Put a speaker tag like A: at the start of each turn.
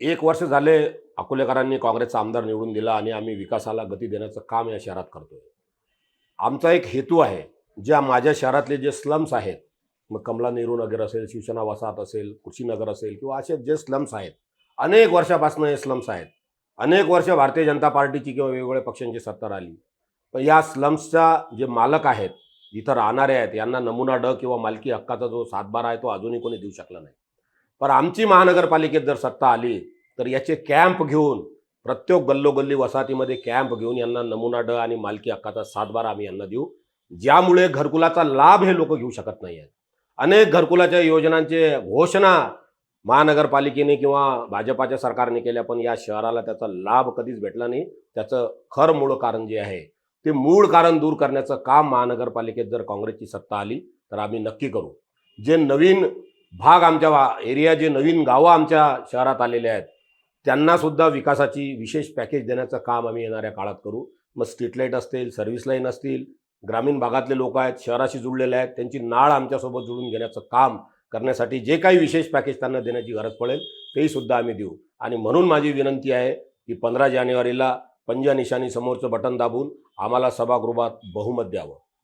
A: एक वर्ष झाले अकोलेकरांनी काँग्रेसचा आमदार निवडून दिला आणि आम्ही विकासाला गती देण्याचं काम या शहरात करतोय. आमचा एक हेतू आहे ज्या माझ्या शहरातले जे स्लम्स आहेत मग कमला नेहरू नगर असेल शिवसेना वसाहत असेल कुशीनगर असेल किंवा असे जे स्लम्स आहेत अनेक वर्षापासून हे स्लम्स आहेत. अनेक वर्ष भारतीय जनता पार्टीची किंवा वेगवेगळ्या पक्षांची सत्ता राहिली. पण या स्लम्सच्या जे मालक आहेत जिथं राहणारे आहेत यांना नमुना ड किंवा मालकी हक्काचा जो सातबारा आहे तो अजूनही कोणी देऊ शकला नाही. पण आमची महानगरपालिकेत जर सत्ता आली तर याचे कॅम्प घेऊन प्रत्येक गल्लोगल्ली वसाहतीमध्ये कॅम्प घेऊन यांना नमुना ड आणि मालकी हक्काचा सातबारा आम्ही यांना देऊ. ज्यामुळे घरकुलाचा लाभ हे लोक घेऊ शकत नाही आहेत अनेक घरकुलाच्या योजनांचे घोषणा महानगरपालिकेने किंवा भाजपाच्या सरकारने केल्या पण या शहराला त्याचा लाभ कधीच भेटला नाही. त्याचं खरं मूळ कारण जे आहे ते मूळ कारण दूर करण्याचं काम महानगरपालिकेत जर काँग्रेसची सत्ता आली तर आम्ही नक्की करू. जे नवीन भाग आमच्या वा एरिया जे नवीन गावं आमच्या शहरात आलेले आहेत त्यांनासुद्धा विकासाची विशेष पॅकेज देण्याचं काम आम्ही येणाऱ्या काळात करू. मग स्ट्रीट लाइट असतील सर्व्हिस लाईन असतील ग्रामीण भागातले लोक आहेत शहराशी जुळलेले आहेत त्यांची नाळ आमच्यासोबत जुळून घेण्याचं काम करण्यासाठी जे काही विशेष पॅकेज त्यांना देण्याची गरज पडेल तेही सुद्धा आम्ही देऊ. आणि म्हणून माझी विनंती आहे की पंधरा जानेवारीला पंजा निशाणी समोरचं बटन दाबून आम्हाला सभागृहात बहुमत द्यावं.